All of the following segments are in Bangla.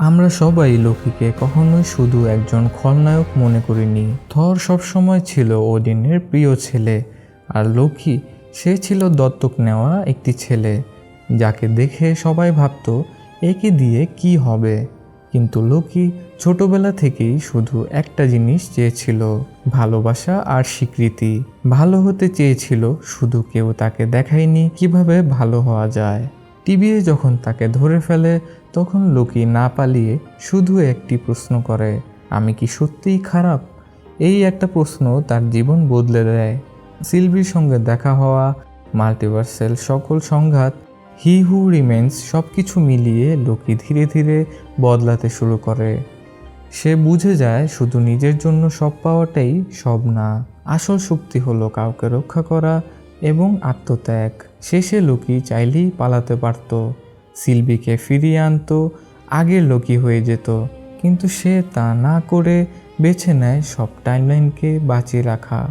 আমরা সবাই লোকিকে কখনোই শুধু একজন খলনায়ক মনে করিনি। থর সবসময় ছিল ওডিনের প্রিয় ছেলে, আর লোকি সে ছিল দত্তক নেওয়া একটি ছেলে, যাকে দেখে সবাই ভাবতো, একে দিয়ে কি হবে? কিন্তু লোকি ছোটবেলা থেকেই শুধু একটা জিনিস চেয়েছিল, ভালোবাসা আর স্বীকৃতি। ভালো হতে চেয়েছিল, শুধু কেউ তাকে দেখায়নি কীভাবে ভালো হওয়া যায়। টিভিতে যখন তাকে ধরে ফেলে, তখন লোকি না পালিয়ে শুধু একটি প্রশ্ন করে, আমি কি সত্যিই খারাপ? এই একটা প্রশ্ন তার জীবন বদলে দেয়। সিলভির সঙ্গে দেখা হওয়া মাল্টিভার্সেল সকল সংঘাত, হি হু রিমেন্স সব কিছু মিলিয়ে লোকি ধীরে ধীরে বদলাতে শুরু করে। সে বুঝে যায় শুধু নিজের জন্য সব পাওয়াটাই সব না, আসল শক্তি হলো কাউকে রক্ষা করা এবং আত্মত্যাগ। শেষে লোকি চাইলেই পালাতে পারত। সিলভিকে ফিরিয়ে আনতো, আগের লোকি হয়ে যেত। কিন্তু সে তা না করে বেছে নেয় সব টাইমলাইনকে বাঁচিয়ে রাখা।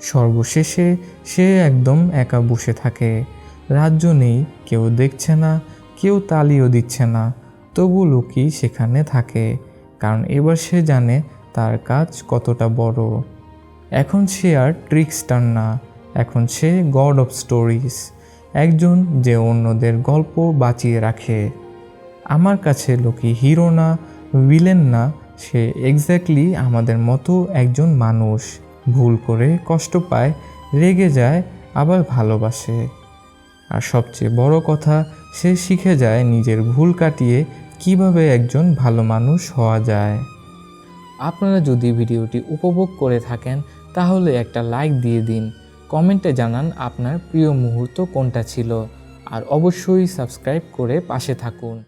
সর্বশেষে সে একদম একা বসে থাকে। রাজ্য নেই, কেউ দেখছে না, কেউ তালিও দিচ্ছে না। তবু লোকি সেখানে থাকে, কারণ এবার সে জানে তার কাজ কতটা বড়। এখন সে আর ট্রিক্সটার না। এখন সে গড অফ স্টোরিজ একজন যে অন্যদের গল্প বাঁচিয়ে রাখে। আমার কাছে লোকি হিরো না ভিলেন না, সে এক্স্যাক্টলি আমাদের মতো একজন মানুষ। ভুল করে কষ্ট পায়, রেগে যায়, আবার ভালোবাসে। আর সবচেয়ে বড় কথা, সে শিখে যায় নিজের ভুল কাটিয়ে কীভাবে একজন ভালো মানুষ হওয়া যায়। আপনারা যদি ভিডিওটি উপভোগ করে থাকেন, তাহলে একটা লাইক দিয়ে দিন। কমেন্টে জানান আপনার প্রিয় মুহূর্ত কোনটা ছিল। আর অবশ্যই সাবস্ক্রাইব করে পাশে থাকুন।